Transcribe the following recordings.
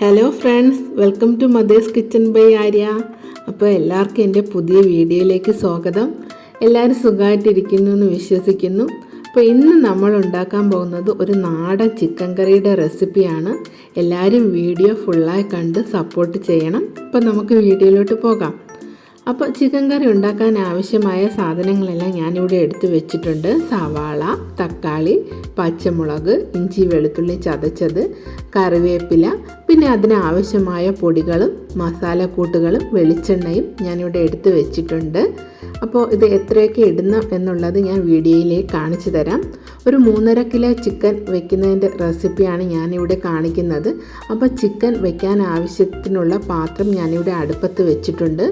Hello friends welcome to mother's kitchen by Arya അപ്പോൾ എല്ലാവർക്കും എന്റെ പുതിയ വീഡിയോയിലേക്ക് സ്വാഗതം. എല്ലാവരും സുഖമായിട്ടിരിക്കുന്നു എന്ന് വിശ്വസിക്കുന്നു. അപ്പോൾ ഇന്ന് നമ്മൾ ഉണ്ടാക്കാൻ പോകുന്നത് ഒരു നാടൻ ചിക്കൻ കറിയുടെ റെസിപ്പിയാണ് എല്ലാവരും വീഡിയോ ഫുള്ളായി കണ്ട് സപ്പോർട്ട് ചെയ്യണം. അപ്പോൾ നമുക്ക് വീഡിയോയിലോട്ട് പോകാം. അപ്പോൾ ചിക്കൻ കറി ഉണ്ടാക്കാൻ ആവശ്യമായ സാധനങ്ങളെല്ലാം ഞാനിവിടെ എടുത്തു വെച്ചിട്ടുണ്ട്. സവാള തക്കാളി പച്ചമുളക് ഇഞ്ചി വെളുത്തുള്ളി ചതച്ചത് കറിവേപ്പില പിന്നെ അതിനാവശ്യമായ പൊടികളും മസാലക്കൂട്ടുകളും വെളിച്ചെണ്ണയും ഞാനിവിടെ എടുത്തു വെച്ചിട്ടുണ്ട്. അപ്പോൾ ഇത് എത്രയൊക്കെ ഇടുന്ന എന്നുള്ളത് ഞാൻ വീഡിയോയിലേക്ക് കാണിച്ചു തരാം. ഒരു മൂന്നര കിലോ ചിക്കൻ വെക്കുന്നതിന്റെ റെസിപ്പിയാണ് ഞാനിവിടെ കാണിക്കുന്നത്. അപ്പോൾ ചിക്കൻ വെക്കാൻ ആവശ്യത്തിനുള്ള പാത്രം ഞാനിവിടെ അടുപ്പത്ത് വെച്ചിട്ടുണ്ട്.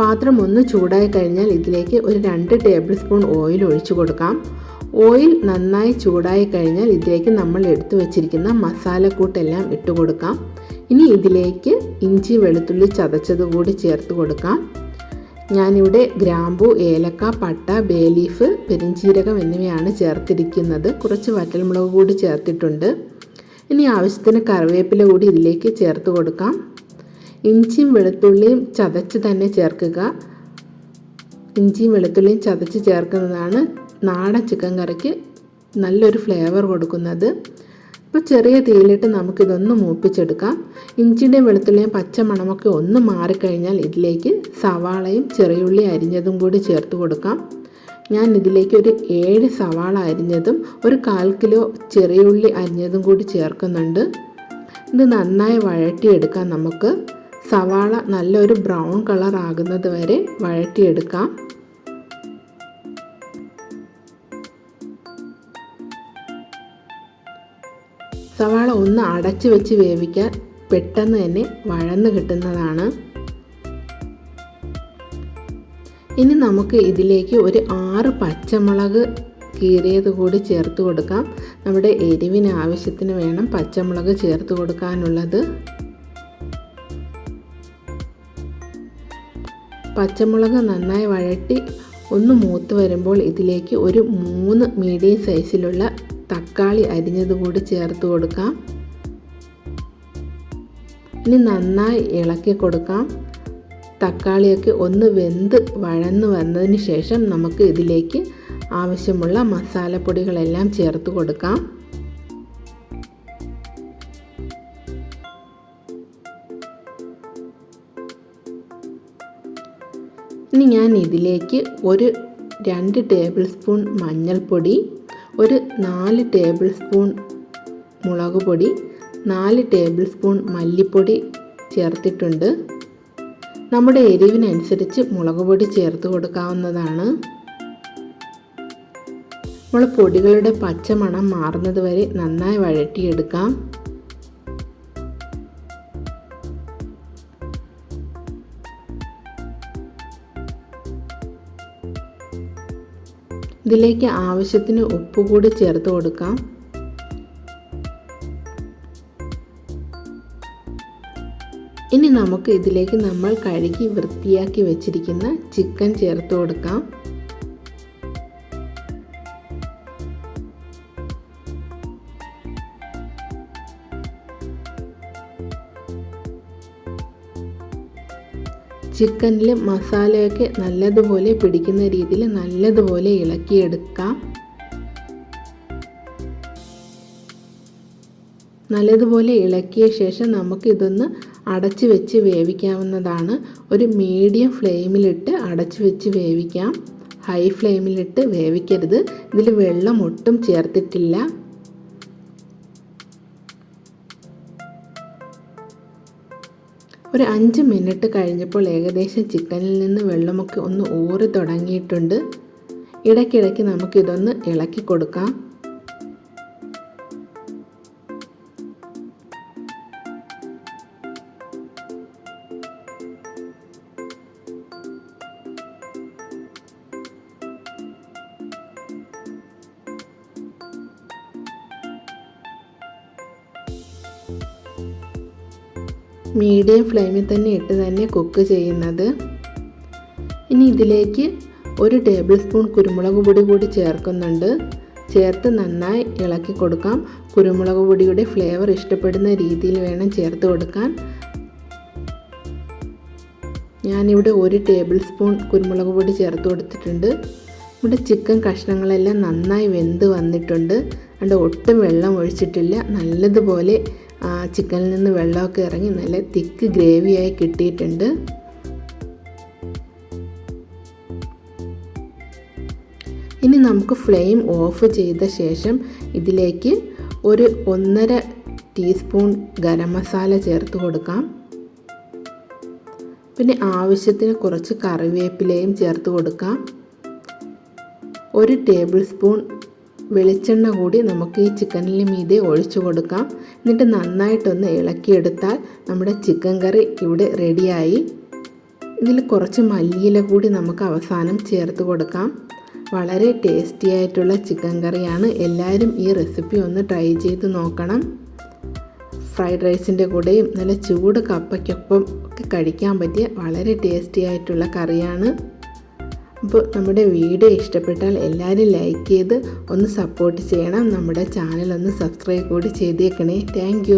പാത്രം ഒന്ന് ചൂടായി കഴിഞ്ഞാൽ ഇതിലേക്ക് ഒരു രണ്ട് ടേബിൾ സ്പൂൺ ഓയിൽ ഒഴിച്ചു കൊടുക്കാം. ഓയിൽ നന്നായി ചൂടായി കഴിഞ്ഞാൽ ഇതിലേക്ക് നമ്മൾ എടുത്തു വച്ചിരിക്കുന്ന മസാലക്കൂട്ടെല്ലാം ഇട്ട് കൊടുക്കാം. ഇനി ഇതിലേക്ക് ഇഞ്ചി വെളുത്തുള്ളി ചതച്ചത് കൂടി ചേർത്ത് കൊടുക്കാം. ഞാനിവിടെ ഗ്രാമ്പു ഏലക്ക പട്ട ബേലീഫ് പെരിഞ്ചീരകം എന്നിവയാണ് ചേർത്തിരിക്കുന്നത്. കുറച്ച് വറ്റൽമുളക് കൂടി ചേർത്തിട്ടുണ്ട്. ഇനി ആവശ്യത്തിന് കറിവേപ്പില കൂടി ഇതിലേക്ക് ചേർത്ത് കൊടുക്കാം. ഇഞ്ചിയും വെളുത്തുള്ളിയും ചതച്ച് തന്നെ ചേർക്കുക. ഇഞ്ചിയും വെളുത്തുള്ളിയും ചതച്ച് ചേർക്കുന്നതാണ് നാടൻ ചിക്കൻ കറിക്ക് നല്ലൊരു ഫ്ലേവർ കൊടുക്കുന്നത്. അപ്പോൾ ചെറിയ തീയിലിട്ട് നമുക്കിതൊന്ന് മൂപ്പിച്ചെടുക്കാം. ഇഞ്ചിയുടെയും വെളുത്തുള്ളിയും പച്ചമണമൊക്കെ ഒന്ന് മാറിക്കഴിഞ്ഞാൽ ഇതിലേക്ക് സവാളയും ചെറിയുള്ളി അരിഞ്ഞതും കൂടി ചേർത്ത് കൊടുക്കാം. ഞാൻ ഇതിലേക്ക് ഒരു ഏഴ് സവാള അരിഞ്ഞതും ഒരു കാൽ കിലോ ചെറിയുള്ളി അരിഞ്ഞതും കൂടി ചേർക്കുന്നുണ്ട്. ഇത് നന്നായി വഴറ്റിയെടുക്കാം നമുക്ക്. സവാള നല്ലൊരു ബ്രൗൺ കളർ ആകുന്നത് വരെ വഴറ്റിയെടുക്കാം. സവാള ഒന്ന് അടച്ചു വെച്ച് വേവിക്കാൻ പെട്ടെന്ന് തന്നെ വഴന്ന് കിട്ടുന്നതാണ്. ഇനി നമുക്ക് ഇതിലേക്ക് ഒരു ആറ് പച്ചമുളക് കീറിയത് കൂടി ചേർത്ത് കൊടുക്കാം. നമ്മുടെ എരിവിന് ആവശ്യത്തിന് വേണം പച്ചമുളക് ചേർത്ത് കൊടുക്കാനുള്ളത്. പച്ചമുളക് നന്നായി വഴട്ടി ഒന്ന് മൂത്ത് വരുമ്പോൾ ഇതിലേക്ക് ഒരു മൂന്ന് മീഡിയം സൈസിലുള്ള തക്കാളി അരിഞ്ഞത് കൂടി ചേർത്ത് കൊടുക്കാം. ഇനി നന്നായി ഇളക്കി കൊടുക്കാം. തക്കാളിയൊക്കെ ഒന്ന് വെന്ത് വഴന്ന് വന്നതിന് ശേഷം നമുക്ക് ഇതിലേക്ക് ആവശ്യമുള്ള മസാലപ്പൊടികളെല്ലാം ചേർത്ത് കൊടുക്കാം. ഇനി ഞാൻ ഇതിലേക്ക് ഒരു രണ്ട് ടേബിൾ സ്പൂൺ മഞ്ഞൾപ്പൊടി ഒരു നാല് ടേബിൾ സ്പൂൺ മുളക് പൊടി നാല് ടേബിൾ സ്പൂൺ മല്ലിപ്പൊടി ചേർത്തിട്ടുണ്ട്. നമ്മുടെ എരിവിനനുസരിച്ച് മുളക് പൊടി ചേർത്ത് കൊടുക്കാവുന്നതാണ്. നമ്മൾ പൊടികളുടെ പച്ചമണം മാറുന്നത് വരെ നന്നായി വഴറ്റിയെടുക്കാം. ഇതിലേക്ക് ആവശ്യത്തിന് ഉപ്പ് കൂടി ചേർത്ത് കൊടുക്കാം. ഇനി നമുക്ക് ഇതിലേക്ക് നമ്മൾ കഴുകി വൃത്തിയാക്കി വെച്ചിരിക്കുന്ന ചിക്കൻ ചേർത്ത് കൊടുക്കാം. ചിക്കനിൽ മസാലയൊക്കെ നല്ലതുപോലെ പിടിക്കുന്ന രീതിയിൽ നല്ലതുപോലെ ഇളക്കിയെടുക്കാം. നല്ലതുപോലെ ഇളക്കിയ ശേഷം നമുക്കിതൊന്ന് അടച്ചു വെച്ച് വേവിക്കാവുന്നതാണ്. ഒരു മീഡിയം ഫ്ലെയിമിലിട്ട് അടച്ചു വെച്ച് വേവിക്കാം. ഹൈ ഫ്ലെയിമിലിട്ട് വേവിക്കരുത്. ഇതിൽ വെള്ളം ഒട്ടും ചേർത്തിട്ടില്ല. ഒരു അഞ്ച് മിനിറ്റ് കഴിഞ്ഞപ്പോൾ ഏകദേശം ചിക്കനിൽ നിന്ന് വെള്ളമൊക്കെ ഒന്ന് ഊറി തുടങ്ങിയിട്ടുണ്ട്. ഇടയ്ക്കിടയ്ക്ക് നമുക്കിതൊന്ന് ഇളക്കി കൊടുക്കാം. മീഡിയം ഫ്ലെയിമിൽ തന്നെ ഇട്ട് തന്നെ കുക്ക് ചെയ്യുന്നത്. ഇനി ഇതിലേക്ക് ഒരു ടേബിൾ സ്പൂൺ കുരുമുളക് പൊടി കൂടി ചേർക്കുന്നുണ്ട്. ചേർത്ത് നന്നായി ഇളക്കി കൊടുക്കാം. കുരുമുളക് പൊടിയുടെ ഫ്ലേവർ ഇഷ്ടപ്പെടുന്ന രീതിയിൽ വേണം ചേർത്ത് കൊടുക്കാൻ. ഞാനിവിടെ ഒരു ടേബിൾ സ്പൂൺ കുരുമുളക് പൊടി ചേർത്ത് കൊടുത്തിട്ടുണ്ട്. ഇവിടെ ചിക്കൻ കഷ്ണങ്ങളെല്ലാം നന്നായി വെന്ത് വന്നിട്ടുണ്ട്. അതുകൊണ്ട് ഒട്ടും വെള്ളം ഒഴിച്ചിട്ടില്ല. നല്ലതുപോലെ ചിക്കനിൽ നിന്ന് വെള്ളമൊക്കെ ഇറങ്ങി നല്ല തിക്ക് ഗ്രേവിയായി കിട്ടിയിട്ടുണ്ട്. ഇനി നമുക്ക് ഫ്ലെയിം ഓഫ് ചെയ്ത ശേഷം ഇതിലേക്ക് ഒരു ഒന്നര ടീസ്പൂൺ ഗരം മസാല ചേർത്ത് കൊടുക്കാം. പിന്നെ ആവശ്യത്തിന് കുറച്ച് കറിവേപ്പിലയും ചേർത്ത് കൊടുക്കാം. ഒരു ടേബിൾ സ്പൂൺ വെളിച്ചെണ്ണ കൂടി നമുക്ക് ഈ ചിക്കനിൽ മീതെ ഒഴിച്ചു കൊടുക്കാം. എന്നിട്ട് നന്നായിട്ടൊന്ന് ഇളക്കിയെടുത്താൽ നമ്മുടെ ചിക്കൻ കറി ഇവിടെ റെഡിയായി. ഇതിൽ കുറച്ച് മല്ലിയില കൂടി നമുക്ക് അവസാനം ചേർത്ത് കൊടുക്കാം. വളരെ ടേസ്റ്റി ആയിട്ടുള്ള ചിക്കൻ കറിയാണ്. എല്ലാവരും ഈ റെസിപ്പി ഒന്ന് ട്രൈ ചെയ്ത് നോക്കണം. ഫ്രൈഡ് റൈസിന്റെ കൂടെയും നല്ല ചൂട് കപ്പയ്ക്കൊപ്പം ഒക്കെ കഴിക്കാൻ പറ്റിയ വളരെ ടേസ്റ്റി ആയിട്ടുള്ള കറിയാണ്. അപ്പോൾ നമ്മുടെ വീഡിയോ ഇഷ്ടപ്പെട്ടാൽ എല്ലാവരും ലൈക്ക് ചെയ്ത് ഒന്ന് സപ്പോർട്ട് ചെയ്യണം. നമ്മുടെ ചാനൽ ഒന്ന് സബ്സ്ക്രൈബ് കൂടി ചെയ്തേക്കണേ. താങ്ക്